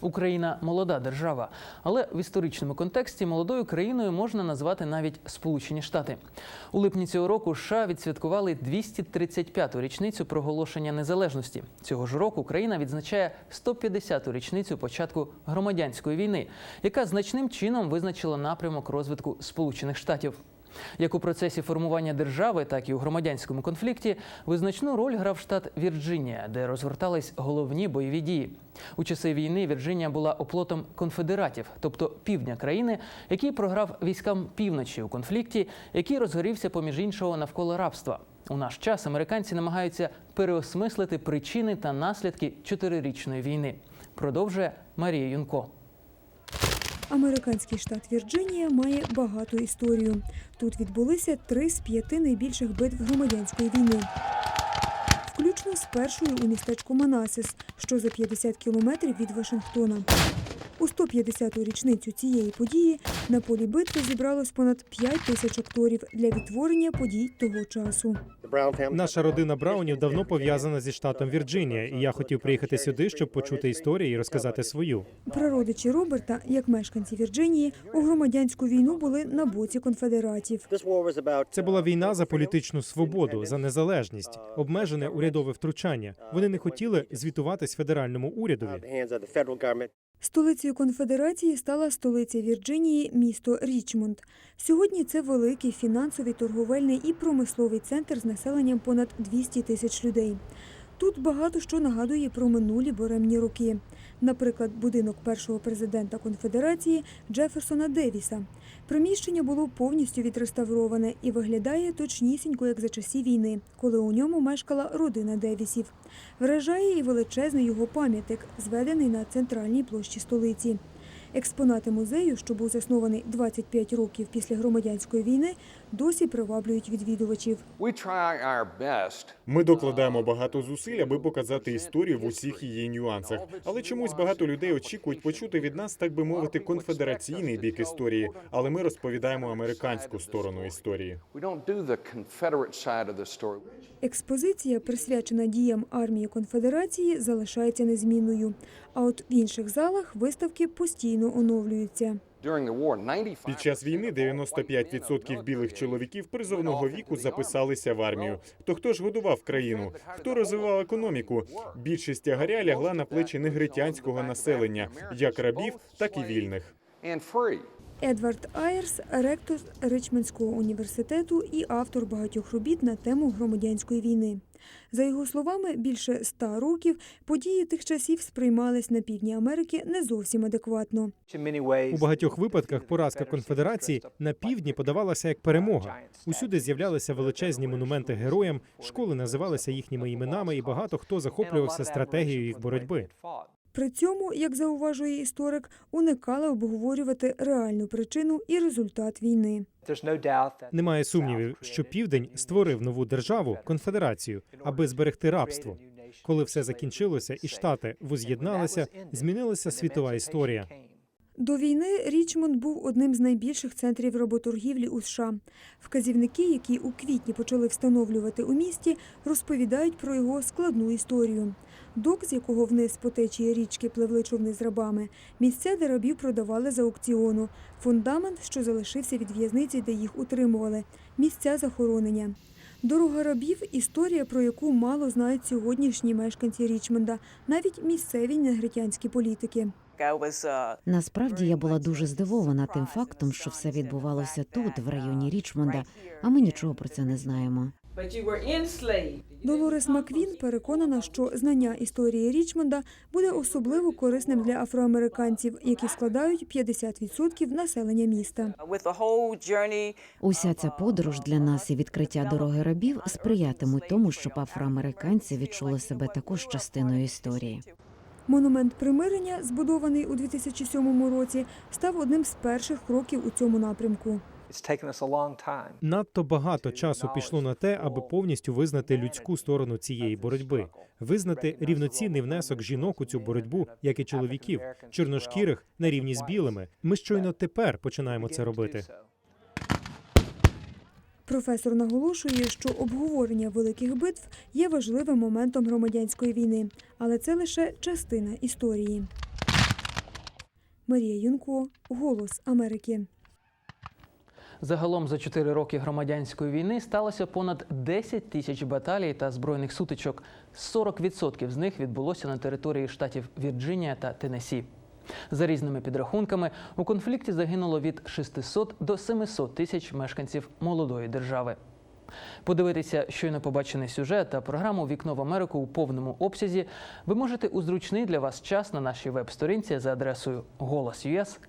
Україна молода держава, але в історичному контексті молодою країною можна назвати навіть Сполучені Штати. У липні цього року США відсвяткували 235-ту річницю проголошення незалежності. Цього ж року країна відзначає 150-ту річницю початку громадянської війни, яка значним чином визначила напрямок розвитку Сполучених Штатів. Як у процесі формування держави, так і у громадянському конфлікті визначну роль грав штат Вірджинія, де розгортались головні бойові дії. У часи війни Вірджинія була оплотом конфедератів, тобто півдня країни, який програв військам півночі у конфлікті, який розгорівся поміж іншого навколо рабства. У наш час американці намагаються переосмислити причини та наслідки чотирирічної війни. Продовжує Марія Юнко. Американський штат Вірджинія має багату історію. Тут відбулися три з п'яти найбільших битв громадянської війни. Включно з першою у містечку Манасис, що за 50 кілометрів від Вашингтона. У 150-ту річницю цієї події на полі битви зібралось понад 5 тисяч акторів для відтворення подій того часу. Наша родина Браунів давно пов'язана зі штатом Вірджинія, і я хотів приїхати сюди, щоб почути історію і розказати свою. Прародичі Роберта, як мешканці Вірджинії, у громадянську війну були на боці конфедератів. Це була війна за політичну свободу, за незалежність, обмежене урядове втручання. Вони не хотіли звітуватись федеральному урядові. Столицею конфедерації стала столиця Вірджинії, місто Річмонд. Сьогодні це великий фінансовий, торговельний і промисловий центр з населенням понад 200 тисяч людей. Тут багато що нагадує про минулі буремні роки. Наприклад, будинок першого президента конфедерації Джеферсона Девіса. Приміщення було повністю відреставроване і виглядає точнісінько, як за часів війни, коли у ньому мешкала родина Девісів. Вражає і величезний його пам'ятник, зведений на центральній площі столиці. Експонати музею, що був заснований 25 років після громадянської війни, досі приваблюють відвідувачів. Ми докладаємо багато зусиль, аби показати історію в усіх її нюансах. Але чомусь багато людей очікують почути від нас, так би мовити, конфедераційний бік історії. Але ми розповідаємо американську сторону історії. Експозиція, присвячена діям армії конфедерації, залишається незмінною. А от в інших залах виставки постійно war, 95 Під час війни 95% білих чоловіків призовного віку записалися в армію. То хто ж годував країну? Хто розвивав економіку? Більшість тягаря лягла на плечі негритянського населення, як рабів, так і вільних. Едвард Айерс, ректор Ричмондського університету і автор багатьох робіт на тему громадянської війни. За його словами, більше ста років події тих часів сприймались на півдні Америки не зовсім адекватно. У багатьох випадках поразка конфедерації на півдні подавалася як перемога. Усюди з'являлися величезні монументи героям, школи називалися їхніми іменами, і багато хто захоплювався стратегією їх боротьби. При цьому, як зауважує історик, уникали обговорювати реальну причину і результат війни. Немає сумнівів, що південь створив нову державу конфедерацію, аби зберегти рабство. Коли все закінчилося, і штати воз'єдналися, змінилася світова історія. До війни Річмонд був одним з найбільших центрів работоргівлі у США. Вказівники, які у квітні почали встановлювати у місті, розповідають про його складну історію. Док, з якого вниз по течії річки пливли човни з рабами, місця, де рабів продавали за аукціону, фундамент, що залишився від в'язниці, де їх утримували, місця захоронення. Дорога рабів історія, про яку мало знають сьогоднішні мешканці Річмонда, навіть місцеві негритянські політики. Насправді я була дуже здивована тим фактом, що все відбувалося тут, в районі Річмонда, а ми нічого про це не знаємо. Долорес Маквін переконана, що знання історії Річмонда буде особливо корисним для афроамериканців, які складають 50% населення міста. Уся ця подорож для нас і відкриття дороги рабів сприятимуть тому, щоб афроамериканці відчули себе також частиною історії. Монумент примирення, збудований у 2007 році, став одним з перших кроків у цьому напрямку. Надто багато часу пішло на те, аби повністю визнати людську сторону цієї боротьби, визнати рівноцінний внесок жінок у цю боротьбу, як і чоловіків, чорношкірих на рівні з білими. Ми щойно тепер починаємо це робити. Професор наголошує, що обговорення великих битв є важливим моментом громадянської війни, але це лише частина історії. Марія Юнко, Голос Америки. Загалом за 4 роки громадянської війни сталося понад 10 тисяч баталій та збройних сутичок. 40% з них відбулося на території штатів Вірджинія та Теннессі. За різними підрахунками, у конфлікті загинуло від 600 до 700 тисяч мешканців молодої держави. Подивитися щойно побачений сюжет та програму Вікно в Америку у повному обсязі ви можете у зручний для вас час на нашій веб-сторінці за адресою голос.us.us.